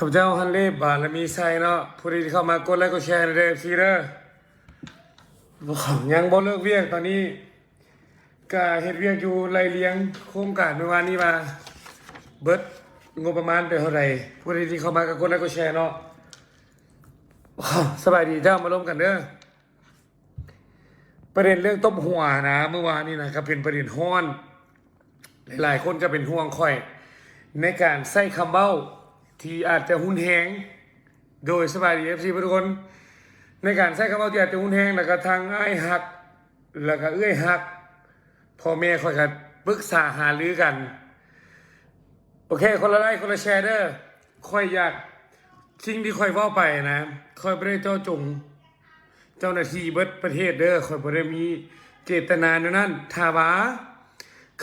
ข้าพเจ้าฮันเล่บาลมีไซเนาะผู้ที่เข้ามากดไลค์กดแชร์ในเด้อซีเด้อบ่ยังบ่เลิกเวียกตอนนี้ก็เฮ็ดเวียกอยู่ไล่เลี้ยงโครงการเมื่อวานนี้มาเบิดงบประมาณไปเท่าไหร่ผู้ที่เข้ามาก็กดไลค์กดแชร์เนาะสบายดีเจ้ามาร่วมกันเด้อประเด็นเรื่องต้มหัวนะ เมื่อวานนี้นะครับเป็นประเด็นฮ้อน หลายๆ คนก็เป็นห่วงค่อย ในการใส่คำเบ้า ที่อาจจะหุนแหงโดยสบายดีเอฟซีทุกคน ในการใส่คำเบ้าที่อาจจะหุนแหงแล้วก็ทางอ้ายหัก แล้วก็เอื้อยหักพ่อแม่คอยกันปรึกษาหารือกัน โอเค คนละไลค์คนละแชร์เด้อคอยอยากสิ่งที่คอยเว้าไปนะคอยไม่ได้เจ้าจง เจ้าหน้าที่เบิดประเทศเด้อคอยบ่ได้มีเจตนาในนั้นถ้าวา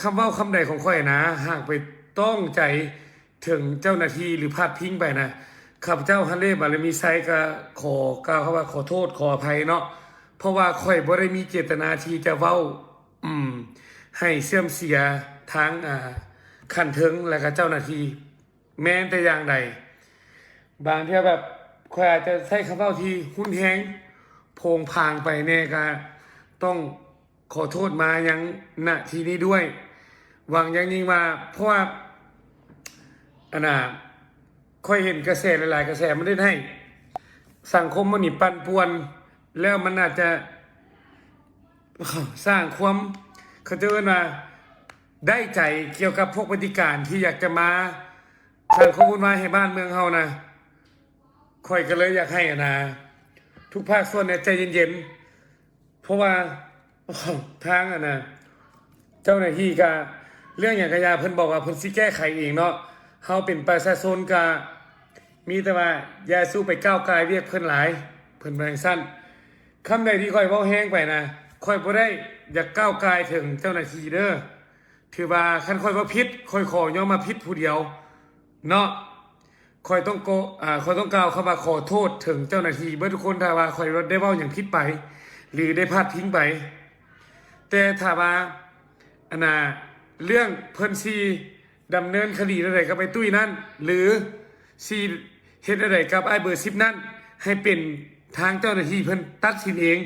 คำว่าคำใดของคอยนะหากไปต้องใจ ถึงเจ้าหน้าที่หรือพาดพิงไปนะข้าพเจ้าฮันเล่บารมีไซก็ขอกล่าวคำว่าขอโทษขออภัยเนาะเพราะว่าค่อยบ่ได้มีเจตนาที่จะเว้า อืม ให้เสื่อมเสียทางอ่าขันเทิงและก็เจ้าหน้าที่แม้แต่อย่างใด บางเที่ยแบบค่อยอาจจะใช้คำเว้าที่หุ้นแฮงโพงพางไปแน่ก็ต้องขอโทษมายังณทีนี้ด้วย หวังอย่างยิ่งว่าเพราะว่า อันน่ะค่อยเห็นกระแสหลาย ๆ กระแสมันได้ให้ สังคมมันนี่ปั่นป่วน แล้วมันอาจจะสร้างความเขาเจะว่าได้ใจเกี่ยวกับพวกปฏิการที่อยากจะมาสร้างความวุ่นวาให้บ้านเมืองเฮานะค่อยก็เลยอยากให้อะนะทุกภาคส่วนเนี่ยใจเย็นๆ เพราะว่าทางอะนะ เจ้าหน้าที่ก็เรื่องอย่างกระยาเพิ่นบอกว่าเพิ่นสิแก้ไขเองเนาะ เฮาเป็นประชาชนก็มีแต่ว่าอย่าสู้ไปก้าวไกลเรียกเพิ่นหลาย เพิ่นแรงสั้นคำใดที่ค่อยเว้าแห้งไปนะค่อยบ่ได้อยากก้าวไกลถึงเจ้าหน้าที่เด้อถือว่าคันค่อยว่าผิดค่อยขอยอมมาผิดผู้เดียว เนาะคอยต้องโกอ่าคอยต้องกล่าวเข้ามาขอโทษถึงเจ้าหน้าที่เมื่อทุกคนถ้าว่าคอยรถได้เว่าอย่างผิดไป หรือได้พลาดทิ้งไป แต่ถ้าว่าอันน่ะเรื่องเพิ่นซี ดำเนินคดีอะไรกับไปตุ้ยนั่น หรือซีเฮ็ดอะไรกับไอ้เบอร์ซิปนั่น ให้เป็นทางเจ้าหน้าที่เพิ่นตัดสินเอง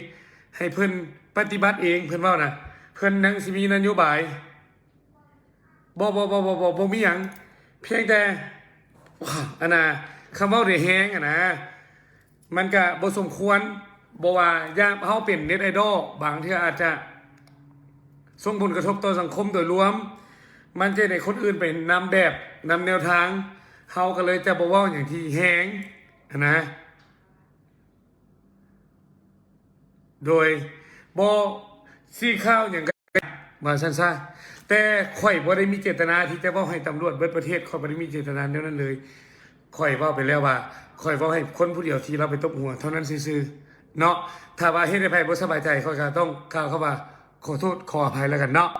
ให้เพิ่นปฏิบัติเองเพิ่นว่านะเพิ่นนังสิมีนโยบายบ่บ่บ่บ่บ่บ่มีหยังเพียงแต่อันน่ะคำว่าเรแฮงอะนะ มันก็บ่สมควรบ่ว่าย่ามเฮาเป็นเน็ตไอดอลบางเที่ออาจจะส่งผลกระทบต่อสังคมโดยรวม มันจะให้คนอื่นไปนำแบบนำแนวทางเฮาก็เลยจะบ่เว้าอย่างที่แฮงนะโดยบ่ซี่ข้าวอย่างกันว่าซั่นซะแต่ข่อยบ่ได้มีเจตนาที่จะว้าให้ตำรวจเบิดประเทศข่อยบ่ได้มีเจตนาแนวนั้นเลยข่อยว้าไปแล้วว่าข่อยว้าให้คนผู้เดียวที่เราไปตบหัว เท่านั้นซื่อๆเนาะถ้าว่าเฮ็ดให้ไผบ่สบายใจข่อยก็ต้องกล่าวเข้าว่าขอโทษขออภัยแล้วกันเนาะ